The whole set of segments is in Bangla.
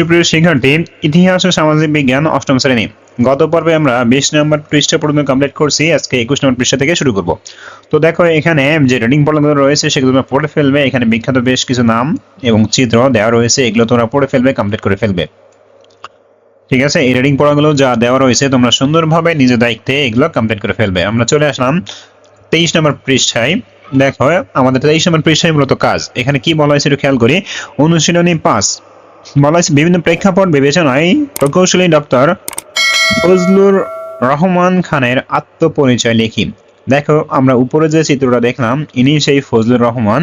সুপ্রিয় শিক্ষার্থী, ইতিহাস ও সামাজিক বিজ্ঞান অষ্টম শ্রেণি। গত পর্বে আমরা বিশ নম্বর পৃষ্ঠা পর্যন্ত কমপ্লিট করছি। আজকে একুশ নম্বর পৃষ্ঠা থেকে শুরু করব। তো দেখো, এখানে যে রিডিং পড়াগুলো রয়েছে, সেগুলো তোমরা পড়ে ফেলবে। এখানে বিখ্যাত বেশ কিছু নাম এবং চিত্র দেওয়া রয়েছে। এগুলো তোমরা পড়ে ফেলবে কমপ্লিট করে ফেলবে। ঠিক আছে? এই রিডিং পড়াগুলো যা দেওয়া রয়েছে, তোমরা সুন্দরভাবে নিজের দায়িত্বে এগুলো কমপ্লিট করে ফেলবে। আমরা চলে আসলাম তেইশ নম্বর পৃষ্ঠায়। দেখো, আমাদের তেইশ নম্বর পৃষ্ঠায় মূলত কাজ। এখানে কি বলা হয়েছে একটু খেয়াল করি। অনুশীলনী পাঁচ। বলা বিভিন্ন প্রেক্ষাপট বিবেচনায় প্রকৌশলী ডক্টর ফজলুর রহমান খানের আত্মপরিচয় লিখি। দেখো, আমরা উপরে যে চিত্রটা দেখলাম, ইনি সেই ফজলুর রহমান,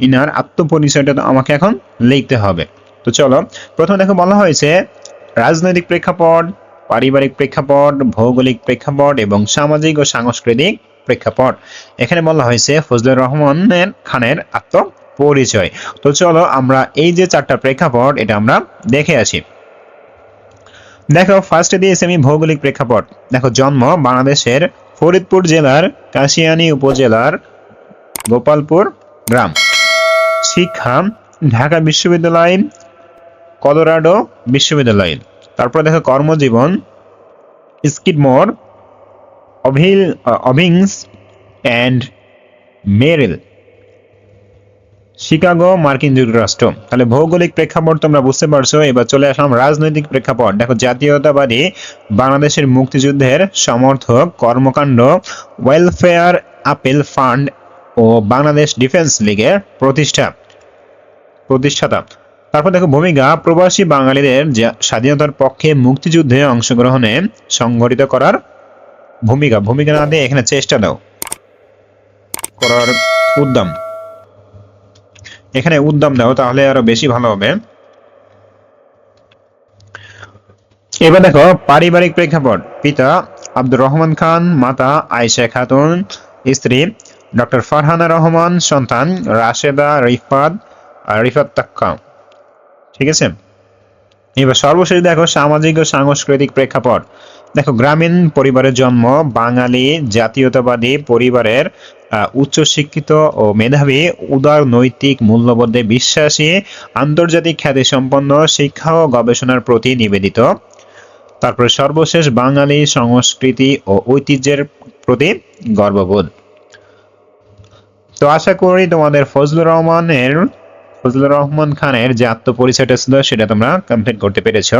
ইনার আত্মপরিচয়টা আমাকে এখন লিখতে হবে। তো চলো, প্রথমে দেখো বলা হয়েছে, রাজনৈতিক প্রেক্ষাপট, পারিবারিক প্রেক্ষাপট, ভৌগোলিক প্রেক্ষাপট এবং সামাজিক ও সাংস্কৃতিক প্রেক্ষাপট। এখানে বলা হয়েছে, ফজলুর রহমানের খানের আত্মপরিচয় তো চলো আমরা এই যে চারটা প্রেক্ষাপট, এটা আমরা দেখে আসি। দেখো ফার্স্টে দিয়েছে আমি ভৌগোলিক প্রেক্ষাপট। দেখো, জন্ম বাংলাদেশের ফরিদপুর জেলার কাশিয়ানী উপজেলার গোপালপুর গ্রাম। শিক্ষা, ঢাকা বিশ্ববিদ্যালয়, কলোরাডো বিশ্ববিদ্যালয়। তারপর দেখো, কর্মজীবন স্কিডমোর অভিল অভিংস অ্যান্ড মেরিল। শিকাগো, মার্কিন যুক্তরাষ্ট্র। তাহলে ভৌগোলিক প্রেক্ষাপট তোমরা বুঝতে পারছ। এবার চলে আসলাম রাজনৈতিক প্রেক্ষাপট। দেখো, জাতীয়তাবাদী বাংলাদেশের মুক্তিযুদ্ধের সমর্থক কর্মকাণ্ড ওয়েলফেয়ার আপেল ফান্ড ও বাংলাদেশ ডিফেন্স লীগের প্রতিষ্ঠা, প্রতিষ্ঠাতা। তারপর দেখো, ভূমিকা, প্রবাসী বাঙালিদের স্বাধীনতার পক্ষে মুক্তিযুদ্ধে অংশগ্রহণে সংগঠিত করার ভূমিকা। ভূমিকা না দিয়ে এখানে চেষ্টা দাও করার উদ্যম। এখানে উদ্যম দাও, তাহলে আরও বেশি ভালো হবে। এবার দেখো, পারিবারিক প্রেক্ষাপট। পিতা আব্দুর রহমান খান, মাতা আয়েশা খাতুন, স্ত্রী ডক্টর ফারহানা রহমান, সন্তান রাশেদা রিফাত রিফাত তাক্কা। ঠিক আছে? এবার সর্বশেষ দেখো, সামাজিক ও সাংস্কৃতিক প্রেক্ষাপট। দেখো, গ্রামীণ পরিবারের জন্ম, বাঙালি জাতীয়তাবাদী পরিবারের উচ্চশিক্ষিত ও মেধাবী, উদার নৈতিক মূল্যবোধে বিশ্বাসী, আন্তর্জাতিক খ্যাতিসম্পন্ন শিক্ষা ও গবেষণার প্রতি নিবেদিত। তারপরে সর্বশেষ বাঙালি সংস্কৃতি ও ঐতিহ্যের প্রতি গর্ববোধ। তো আশা করি তোমাদের ফজলুর রহমানের, ফজলুর রহমান খানের যে আত্মপরিচয়টা ছিল সেটা তোমরা কমপ্লিট করতে পেরেছ।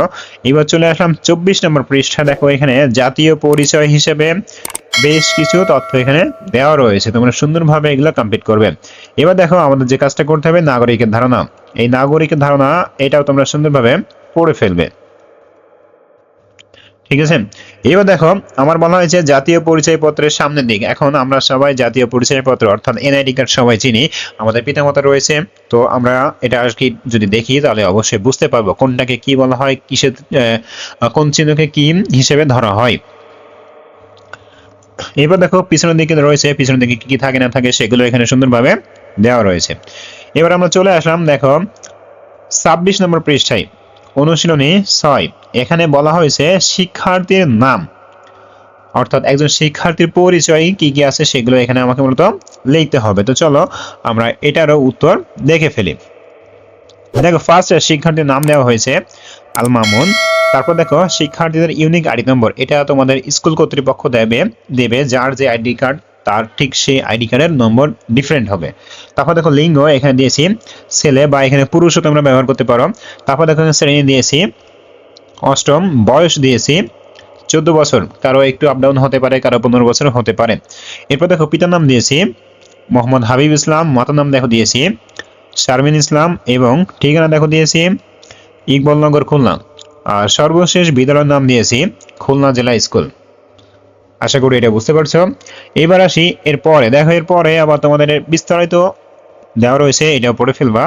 এবার চলে আসলাম চব্বিশ নম্বর পৃষ্ঠা। দেখো এখানে জাতীয় পরিচয় হিসেবে বেশ কিছু তথ্য এখানে দেওয়া রয়েছে। তোমরা সুন্দরভাবে এগুলো কমপ্লিট করবে। এবার দেখো, আমাদের যে কাজটা করতে হবে, নাগরিকের ধারণা। এই নাগরিকের ধারণা, এটাও তোমরা সুন্দরভাবে পড়ে ফেলবে। ঠিক আছে? এবার দেখো, আমার বলা হয়েছে জাতীয় পরিচয়পত্রের সামনের দিক। এখন আমরা সবাই জাতীয় পরিচয়পত্র, অর্থাৎ এনআইডি কার্ড সবাই চিনি। আমাদের পিতামাতা রয়েছে। তো আমরা এটা আর কি যদি দেখি, তাহলে অবশ্যই বুঝতে পারব কোনটাকে কি বলা হয়, কিসের কোন চিহ্নকে কি হিসেবে ধরা হয়। এবার দেখো, পিছনের দিকে রয়েছে, পিছনের দিকে কি কি থাকে না থাকে সেগুলো এখানে সুন্দরভাবে দেওয়া রয়েছে। এবার আমরা চলে আসলাম, দেখো, ছাব্বিশ নম্বর পৃষ্ঠায়, অনুশীলনী ছয়, এখানে বলা হয়েছে শিক্ষার্থীর নাম। অর্থাৎ একজন শিক্ষার্থীর পরিচয় কি কি আছে সেগুলো এখানে আমাকে মূলত লিখতে হবে। তো চলো, আমরা এটারও উত্তর দেখে ফেলি। দেখো ফার্স্ট শিক্ষার্থীর নাম দেওয়া হয়েছে আল মামুন তারপর দেখো, শিক্ষার্থীদের ইউনিক আইডি নম্বর। এটা তোমাদের স্কুল কর্তৃপক্ষ দেবে দেবে যার যে আইডি কার্ড, তার ঠিক সেই আইডি কার্ডের নম্বর ডিফারেন্ট হবে। তারপর দেখো, লিঙ্গ, এখানে দিয়েছি, ছেলে বা এখানে পুরুষও তোমরা ব্যবহার করতে পারো। তারপর দেখো শ্রেণি দিয়েছি, অষ্টম, বয়স দিয়েছি, চোদ্দ বছর। কারও একটু আপডাউন হতে পারে, কারও পনেরো বছর হতে পারে। এরপর দেখো, পিতার নাম দিয়েছি, মোহাম্মদ হাবিব ইসলাম। মাতার নাম দেখো, দিয়েছি, শারমিন ইসলাম এবং ঠিকানা দেখো, দিয়েছি ইকবলনগর খুলনা। আর সর্বশেষ বিদ্যালয়ের নাম দিয়েছি খুলনা জেলা স্কুল। আশা করি এটা বুঝতে পারছ। এবার আসি, এরপরে, দেখো এরপরে আবার তোমাদের বিস্তারিত দেওয়া রয়েছে এটা পড়ে ফেলবা।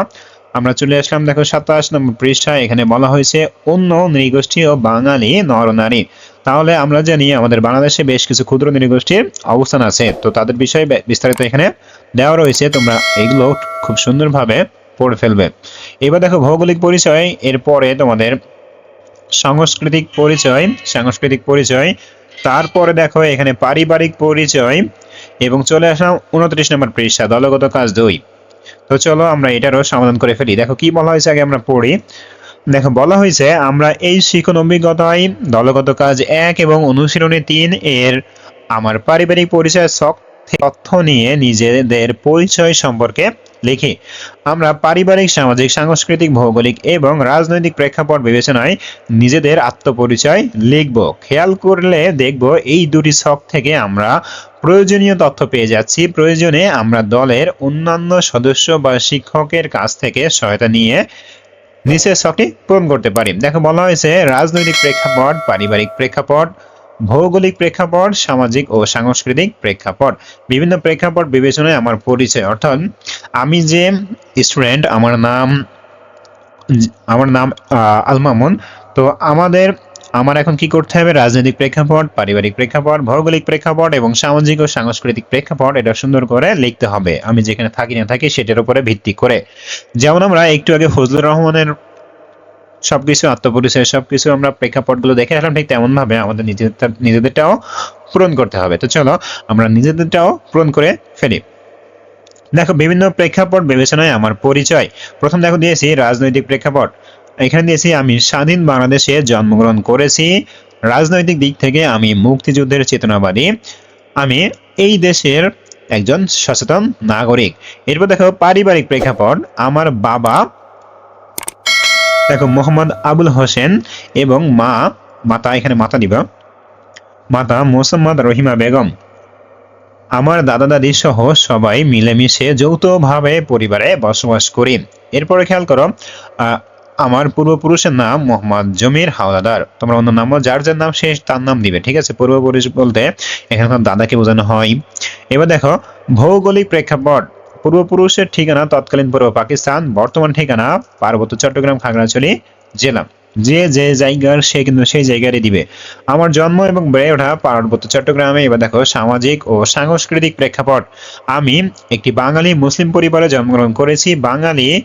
আমরা চলে আসলাম, দেখো সাতাশ নম্বর পৃষ্ঠা এখানে বলা হয়েছে, অন্য নৃগোষ্ঠী ও বাঙালি নরনারী। তাহলে আমরা জানি আমাদের বাংলাদেশে বেশ কিছু ক্ষুদ্র নৃগোষ্ঠীর অবস্থান আছে। তো তাদের বিষয়ে বিস্তারিত এখানে দেওয়া রয়েছে, তোমরা এগুলো খুব সুন্দরভাবে পড়ে ফেলবে। এবার দেখো ভৌগোলিক পরিচয়, এরপরে তোমাদের সাংস্কৃতিক পরিচয় সাংস্কৃতিক পরিচয়, তারপরে দেখো এখানে পারিবারিক পরিচয়, এবং চলে আসলাম উনত্রিশ নম্বর পৃষ্ঠা, দলগত কাজ দুই। তো চলো আমরা এটারও সমাধান করে ফেলি। দেখো কি বলা হয়েছে আগে আমরা পড়ি। দেখো বলা হয়েছে, আমরা এই শিখন অভিজ্ঞতায় দলগত কাজ এক এবং অনুশীলনী তিন এর আমার পারিবারিক পরিচয় সক তথ্য নিয়ে নিজেদের পরিচয় সম্পর্কে লিখি। আমরা পারিবারিক, সামাজিক, সাংস্কৃতিক, ভৌগোলিক এবং রাজনৈতিক প্রেক্ষাপট বিবেচনায় নিজেদের আত্মপরিচয় লিখব। খেয়াল করলে দেখব এই দুটি ছক থেকে আমরা প্রয়োজনীয় তথ্য পেয়ে যাচ্ছি। প্রয়োজনে আমরা দলের অন্যান্য সদস্য বা শিক্ষকের কাছ থেকে সহায়তা নিয়ে নিচের ছকটি পূরণ করতে পারি। দেখো, বলা হয়েছে রাজনৈতিক প্রেক্ষাপট, পারিবারিক প্রেক্ষাপট ভৌগোলিক প্রেক্ষাপট সামাজিক ও সাংস্কৃতিক প্রেক্ষাপট। বিভিন্ন প্রেক্ষাপট বিবেচনায় আমার পরিচয়। অর্থাৎ আমি যে স্টুডেন্ট আমার নাম আমার নাম আহ, আল মামুন তো আমাদের আমার এখন কি করতে হবে? রাজনৈতিক প্রেক্ষাপট পারিবারিক প্রেক্ষাপট ভৌগোলিক প্রেক্ষাপট এবং সামাজিক ও সাংস্কৃতিক প্রেক্ষাপট এটা সুন্দর করে লিখতে হবে। আমি যেখানে থাকি না থাকি সেটার উপরে ভিত্তি করে। যেমন আমরা একটু আগে ফজলুর রহমানের সবকিছু, আত্মপরিচয় সবকিছু আমরা প্রেক্ষাপটগুলো দেখে আসলাম, ঠিক তেমন ভাবে আমাদের নিজেদের নিজেদেরটাও পূরণ করতে হবে। তো চলো, আমরা নিজেদেরটাও পূরণ করে ফেলি। দেখো, বিভিন্ন প্রেক্ষাপট বিবেচনায় আমার পরিচয়। প্রথম দেখো, দিয়েছি রাজনৈতিক প্রেক্ষাপট। এখানে দিয়েছি, আমি স্বাধীন বাংলাদেশে জন্মগ্রহণ করেছি। রাজনৈতিক দিক থেকে আমি মুক্তিযুদ্ধের চেতনাবাদী। আমি এই দেশের একজন সচেতন নাগরিক। এরপর দেখো, পারিবারিক প্রেক্ষাপট। আমার বাবা দেখো, মোহাম্মদ আবুল হোসেন এবং মা, মাতা, এখানে মাতা দিবা। মাতা মোসাম্মদ রহিমা বেগম। আমার দাদা দাদি সহ সবাই মিলেমিশে যৌথভাবে পরিবারে বসবাস করি। এরপরে খেয়াল করো আমার পূর্বপুরুষের নাম মোহাম্মদ জমির হাওলাদার। তোমরা অন্য নামও, যার যার নাম শেষ তার নাম দিবে, ঠিক আছে? পূর্বপুরুষ বলতে এখানে দাদাকে বোঝানো হয়। এবার দেখো, ভৌগোলিক প্রেক্ষাপট। পূর্বপুরুষের ঠিকানা তৎকালীন পূর্ব পাকিস্তান, বর্তমান ঠিকানা পার্বত্য চট্টগ্রাম খাগড়াছড়ি জেলা। যে যে জায়গার, সে কিন্তু সেই জায়গারই দিবে। আমার জন্ম এবং বেড়ে ওঠা পার্বত্য চট্টগ্রামে। এবার দেখো, সামাজিক ও সাংস্কৃতিক প্রেক্ষাপট। আমি একটি বাঙালি মুসলিম পরিবারে জন্মগ্রহণ করেছি। বাঙালি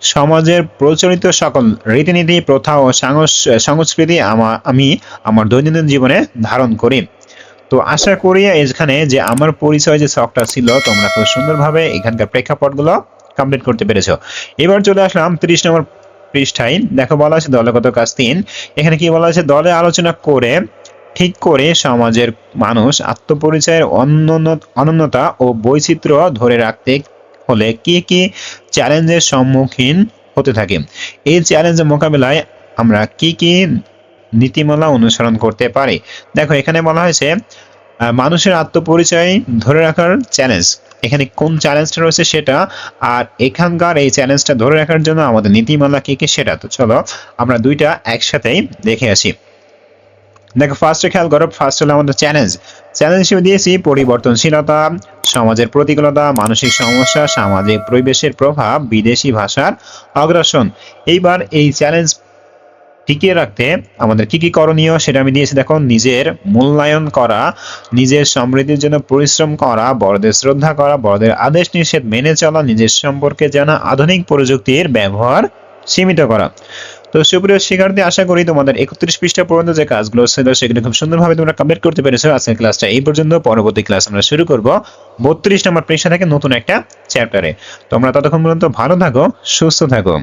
সমাজের প্রচলিত সকল রীতিনীতি, প্রথা ও সাংস- সংস্কৃতি আমি আমার দৈনন্দিন জীবনে ধারণ করি। তো আশা করি এখানে যে আমার পরিচয় যে শখটা ছিল, তোমরা খুব সুন্দরভাবে এখানকার প্রেক্ষাপটগুলো কমপ্লিট করতে পেরেছ। এবার চলে আসলাম তিরিশ নম্বর পৃষ্ঠায়। দেখো বলা আছে দলগত কাজ তিন। এখানে কি বলা আছে? দলে আলোচনা করে, ঠিক করে সমাজের মানুষ আত্মপরিচয়ের অনন্য, অনন্যতা ও বৈচিত্র্য ধরে রাখতে হলে কি কি চ্যালেঞ্জের সম্মুখীন হতে থাকে। এই চ্যালেঞ্জের মোকাবেলায় আমরা কি কি নীতিমালা অনুসরণ করতে পারে। দেখো, এখানে বলা হয়েছে মানুষের আত্মপরিচয় ধরে রাখার চ্যালেঞ্জ এখানে কোন চ্যালেঞ্জটা রয়েছে সেটা, আর এখানকার এই চ্যালেঞ্জটা ধরে রাখার জন্য আমাদের নীতিমালা কি কি সেটা। তো চলো, আমরা দুইটা একসাথেই দেখে আসি। দেখো ফার্স্টে খেয়াল করো ফার্স্ট হলো আমাদের চ্যালেঞ্জ চ্যালেঞ্জ হিসেবে দিয়েছি পরিবর্তনশীলতা, সমাজের প্রতিকূলতা, মানসিক সমস্যা, সামাজিক পরিবেশের প্রভাব, বিদেশি ভাষার অগ্রাসন এইবার এই চ্যালেঞ্জ টিকিয়ে রাখতে আমাদের কি কি করণীয় সেটা আমি দিয়েছি দেখো নিজের মূল্যায়ন করা, নিজের সমৃদ্ধির জন্য পরিশ্রম করা, বড়দের শ্রদ্ধা করা, বড়দের আদেশ নিষেধ মেনে চলা, নিজের সম্পর্কে জানা, আধুনিক প্রযুক্তির ব্যবহার সীমিত করা। তো সুপ্রিয় শিক্ষার্থী, আশা করি তোমাদের একত্রিশ পৃষ্ঠা পর্যন্ত যে কাজগুলো ছিল সেগুলো খুব সুন্দরভাবে তোমরা কমপ্লিট করতে পেরেছ। আজকের ক্লাসটা এই পর্যন্ত, পরবর্তী ক্লাস আমরা শুরু করব বত্রিশ নম্বর পৃষ্ঠা থেকে নতুন একটা চ্যাপ্টারে তোমরা ততক্ষণ পর্যন্ত ভালো থাকো, সুস্থ থাকো।